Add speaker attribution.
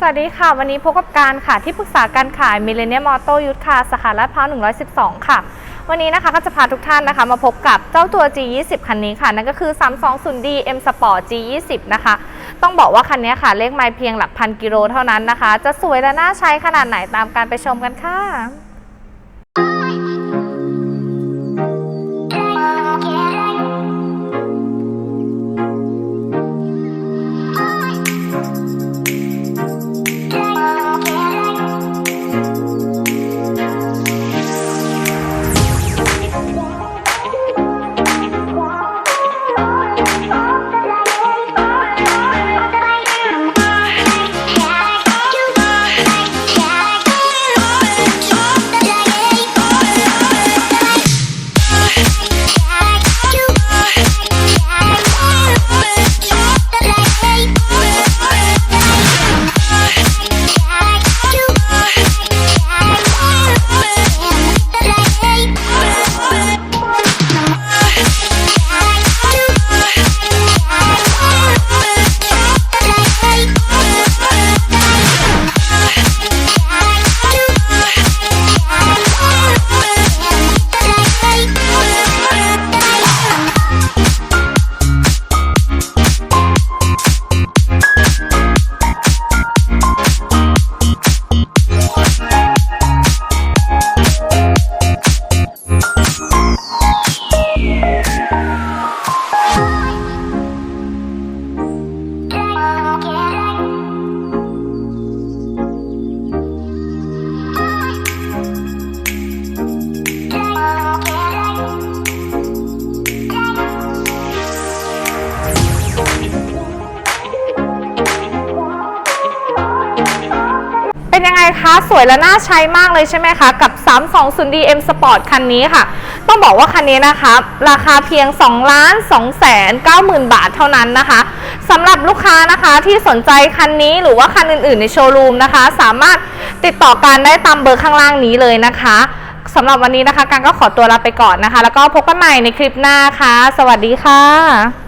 Speaker 1: สวัสดีค่ะ วันนี้พบกับการค่ะที่ปรึกษาการขายมิเลเนียมอเตอร์ยุทธค่ะสาขาลาดพร้าว112 ค่ะ วันนี้นะคะก็จะพาทุกท่านนะคะ มาพบกับเจ้าตัว G20 คันนี้ค่ะ นั่นก็คือ 320D M Sport G20 นะคะ ต้องบอกว่าคันนี้ค่ะ เลขไมล์เพียงหลักพันกิโลเท่านั้นนะคะ จะสวยและน่าใช้ขนาดไหนตามการไปชมกันค่ะ เป็นยังไงคะสวยและน่าใช้มากเลยใช่ไหมคะ กับ 320D M Sport คันนี้ค่ะ ต้องบอกว่าคันนี้นะคะ ราคาเพียง2ล้าน2แสน9หมื่นบาทเท่านั้นนะคะสำหรับลูกค้านะคะที่สนใจคันนี้หรือว่าคันอื่น ๆ ในโชว์รูมนะคะ สามารถติดต่อการได้ตามเบอร์ข้างล่างนี้เลยนะคะสำหรับวันนี้นะคะการก็ขอตัวลาไปก่อนนะคะ แล้วก็พบกันใหม่ในคลิปหน้าค่ะ สวัสดีค่ะ